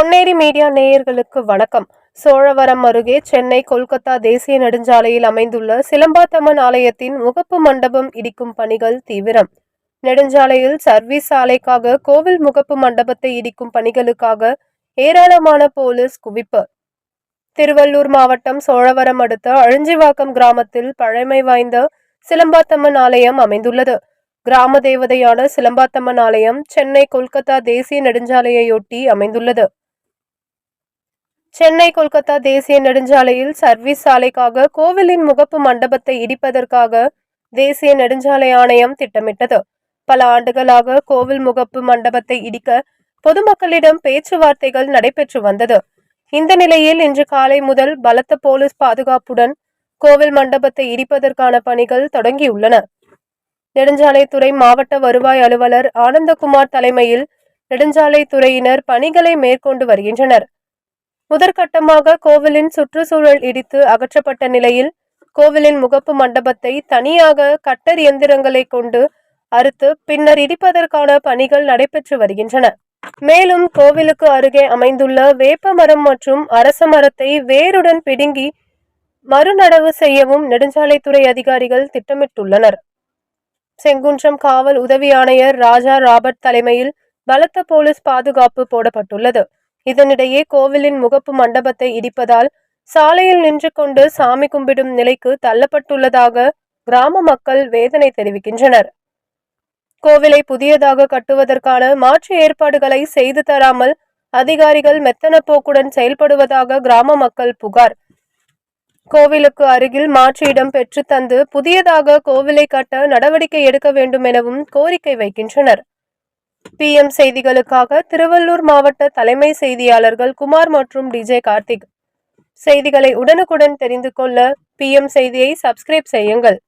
Ponneri media நேயர்களுக்கு வணக்கம். சோழவரம் அருகே சென்னை கொல்கத்தா தேசிய நெடுஞ்சாலையில் அமைந்துள்ள சிலம்பாத்தம்மன் ஆலயத்தின் முகப்பு மண்டபம் இடிக்கும் பணிகள் தீவிரம். நெடுஞ்சாலையில் சர்வீஸ் ஆலைக்காக கோவில் முகப்பு மண்டபத்தை இடிக்கும் பணிகளுக்காக ஏராளமான போலீஸ் குவிப்பு. திருவள்ளூர் மாவட்டம் சோழவரம் அடுத்த அழிஞ்சிவாக்கம் கிராமத்தில் பழமை வாய்ந்த சிலம்பாத்தம்மன் ஆலயம் அமைந்துள்ளது. கிராம தேவதையான சிலம்பாத்தம்மன் ஆலயம் சென்னை கொல்கத்தா தேசிய நெடுஞ்சாலையொட்டி அமைந்துள்ளது. சென்னை கொல்கத்தா தேசிய நெடுஞ்சாலையில் சர்வீஸ் சாலைக்காக கோவிலின் முகப்பு மண்டபத்தை இடிப்பதற்காக தேசிய நெடுஞ்சாலை ஆணையம் திட்டமிட்டது. பல ஆண்டுகளாக கோவில் முகப்பு மண்டபத்தை இடிக்க பொதுமக்களிடம் பேச்சுவார்த்தைகள் நடைபெற்று வந்தது. இந்த நிலையில் இன்று காலை முதல் பலத்த போலீஸ் பாதுகாப்புடன் கோவில் மண்டபத்தை இடிப்பதற்கான பணிகள் தொடங்கியுள்ளன. நெடுஞ்சாலைத்துறை மாவட்ட வருவாய் அலுவலர் ஆனந்தகுமார் தலைமையில் நெடுஞ்சாலைத்துறையினர் பணிகளை மேற்கொண்டு வருகின்றனர். முதற்கட்டமாக கோவிலின் சுற்றுச்சூழல் இடித்து அகற்றப்பட்ட நிலையில் கோவிலின் முகப்பு மண்டபத்தை தனியாக கட்டர் இயந்திரங்களை கொண்டு அறுத்து பின்னர் இடிப்பதற்கான பணிகள் நடைபெற்று வருகின்றன. மேலும் கோவிலுக்கு அருகே அமைந்துள்ள வேப்ப மரம் மற்றும் அரச மரத்தை வேருடன் பிடுங்கி மறுநடவு செய்யவும் நெடுஞ்சாலைத்துறை அதிகாரிகள் திட்டமிட்டுள்ளனர். செங்குன்றம் காவல் உதவி ஆணையர் ராஜா ராபர்ட் தலைமையில் பலத்த போலீஸ் பாதுகாப்பு போடப்பட்டுள்ளது. இதனிடையே கோவிலின் முகப்பு மண்டபத்தை இடிப்பதால் சாலையில் நின்று கொண்டு சாமி கும்பிடும் நிலைக்கு தள்ளப்பட்டுள்ளதாக கிராம மக்கள் வேதனை தெரிவிக்கின்றனர். கோவிலை புதியதாக கட்டுவதற்கான மாற்று ஏற்பாடுகளை செய்து தராமல் அதிகாரிகள் மெத்தன போக்குடன் செயல்படுவதாக கிராம மக்கள் புகார். கோவிலுக்கு அருகில் மாற்று இடம் பெற்று தந்து புதியதாக கோவிலை கட்ட நடவடிக்கை எடுக்க வேண்டும் எனவும் கோரிக்கை வைக்கின்றனர். பிஎம் செய்திகளுக்காக திருவள்ளூர் மாவட்ட தலைமை செய்தியாளர்கள் குமார் மற்றும் டிஜே கார்த்திக். செய்திகளை உடனுக்குடன் தெரிந்து கொள்ள பிஎம் செய்தியை சப்ஸ்கிரைப் செய்யுங்கள்.